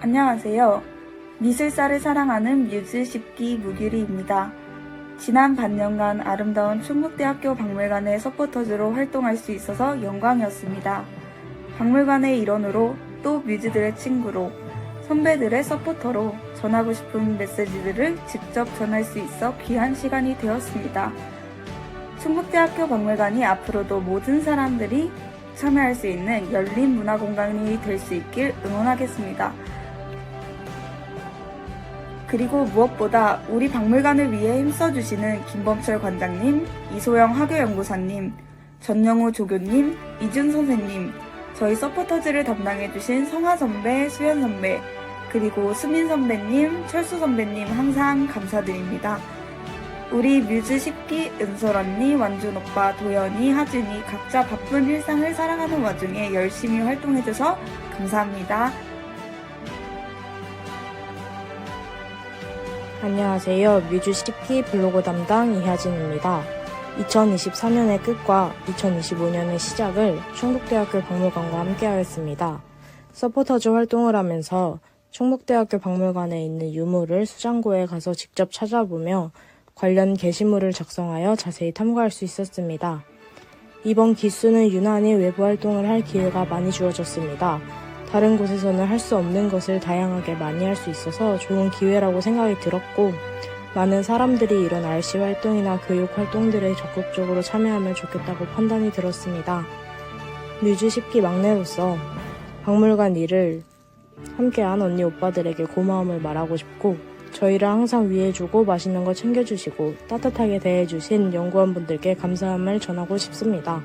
안녕하세요. 미술사를 사랑하는 뮤즈 10기 무규리입니다. 지난 반년간 아름다운 충북대학교 박물관의 서포터즈로 활동할 수 있어서 영광이었습니다. 박물관의 일원으로 또 뮤즈들의 친구로 선배들의 서포터로 전하고 싶은 메시지들을 직접 전할 수 있어 귀한 시간이 되었습니다. 충북대학교 박물관이 앞으로도 모든 사람들이 참여할 수 있는 열린 문화 공간이 될 수 있길 응원하겠습니다. 그리고 무엇보다 우리 박물관을 위해 힘써주시는 김범철 관장님, 이소영 학예연구사님, 전영우 조교님, 이준 선생님, 저희 서포터즈를 담당해주신 성화 선배, 수현 선배, 그리고 수민 선배님, 철수 선배님 항상 감사드립니다. 우리 뮤즈 10기 은솔 언니, 완준 오빠, 도연이, 하준이 각자 바쁜 일상을 살아가는 와중에 열심히 활동해줘서 감사합니다. 안녕하세요. 뮤즈 10기 블로그 담당 이하진입니다. 2024년의 끝과 2025년의 시작을 충북대학교 박물관과 함께하였습니다. 서포터즈 활동을 하면서 충북대학교 박물관에 있는 유물을 수장고에 가서 직접 찾아보며 관련 게시물을 작성하여 자세히 탐구할 수 있었습니다. 이번 기수는 유난히 외부 활동을 할 기회가 많이 주어졌습니다. 다른 곳에서는 할 수 없는 것을 다양하게 많이 할 수 있어서 좋은 기회라고 생각이 들었고, 많은 사람들이 이런 RC 활동이나 교육 활동들에 적극적으로 참여하면 좋겠다고 판단이 들었습니다. 뮤즈 10기 막내로서 박물관 일을 함께한 언니 오빠들에게 고마움을 말하고 싶고, 저희를 항상 위해주고 맛있는 거 챙겨주시고 따뜻하게 대해주신 연구원분들께 감사함을 전하고 싶습니다.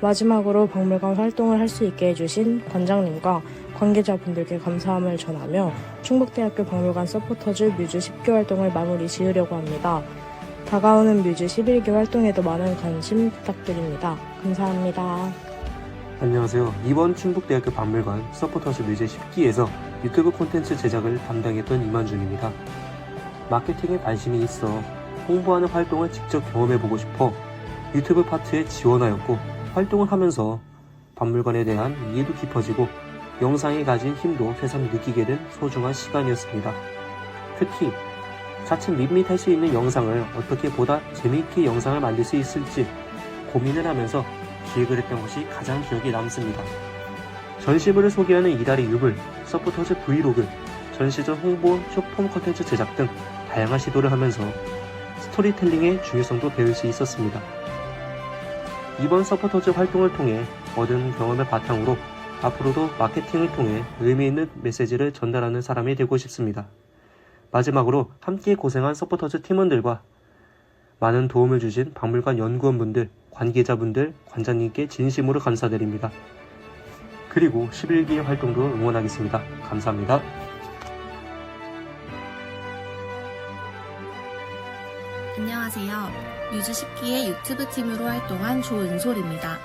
마지막으로 박물관 활동을 할 수 있게 해주신 관장님과 관계자분들께 감사함을 전하며 충북대학교 박물관 서포터즈 뮤즈 10기 활동을 마무리 지으려고 합니다. 다가오는 뮤즈 11기 활동에도 많은 관심 부탁드립니다. 감사합니다. 안녕하세요. 이번 충북대학교 박물관 서포터즈 뮤제 10기에서 유튜브 콘텐츠 제작을 담당했던 이만준입니다. 마케팅에 관심이 있어 홍보하는 활동을 직접 경험해보고 싶어 유튜브 파트에 지원하였고 활동을 하면서 박물관에 대한 이해도 깊어지고 영상이 가진 힘도 새삼 느끼게 된 소중한 시간이었습니다. 특히 자칫 밋밋할 수 있는 영상을 어떻게 보다 재미있게 영상을 만들 수 있을지 고민을 하면서 기획을 했던 것이 가장 기억에 남습니다. 전시물을 소개하는 이달의 유물, 서포터즈 브이로그, 전시전 홍보, 쇼폼 컨텐츠 제작 등 다양한 시도를 하면서 스토리텔링의 중요성도 배울 수 있었습니다. 이번 서포터즈 활동을 통해 얻은 경험을 바탕으로 앞으로도 마케팅을 통해 의미 있는 메시지를 전달하는 사람이 되고 싶습니다. 마지막으로 함께 고생한 서포터즈 팀원들과 많은 도움을 주신 박물관 연구원분들, 관계자분들, 관장님께 진심으로 감사드립니다. 그리고 11기 활동도 응원하겠습니다. 감사합니다. 안녕하세요. 뮤즈 10기의 유튜브 팀으로 활동한 조은솔입니다.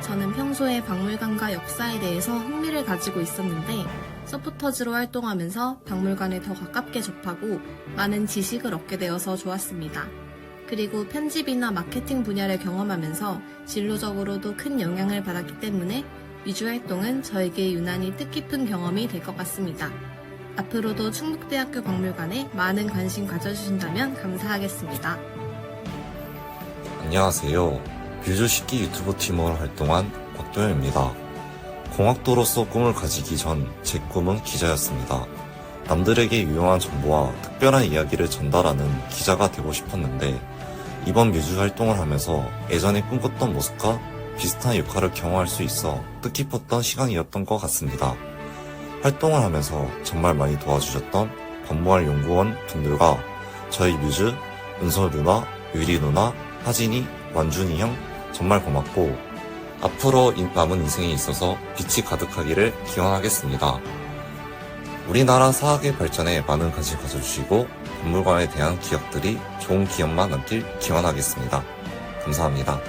저는 평소에 박물관과 역사에 대해서 흥미를 가지고 있었는데 서포터즈로 활동하면서 박물관에 더 가깝게 접하고 많은 지식을 얻게 되어서 좋았습니다. 그리고 편집이나 마케팅 분야를 경험하면서 진로적으로도 큰 영향을 받았기 때문에 뮤즈 활동은 저에게 유난히 뜻깊은 경험이 될 것 같습니다. 앞으로도 충북대학교 박물관에 많은 관심 가져주신다면 감사하겠습니다. 안녕하세요. 뮤즈 식기 유튜브 팀으로 활동한 곽도현입니다. 공학도로서 꿈을 가지기 전 제 꿈은 기자였습니다. 남들에게 유용한 정보와 특별한 이야기를 전달하는 기자가 되고 싶었는데 이번 뮤즈 활동을 하면서 예전에 꿈꿨던 모습과 비슷한 역할을 경험할 수 있어 뜻깊었던 시간이었던 것 같습니다. 활동을 하면서 정말 많이 도와주셨던 법무할 연구원 분들과 저희 뮤즈, 은서 누나, 유리 누나, 하진이, 완준이 형 정말 고맙고 앞으로 인- 남은 인생에 있어서 빛이 가득하기를 기원하겠습니다. 우리나라 사학의 발전에 많은 관심 가져주시고 박물관에 대한 기억들이 좋은 기억만 남길 기원하겠습니다. 감사합니다.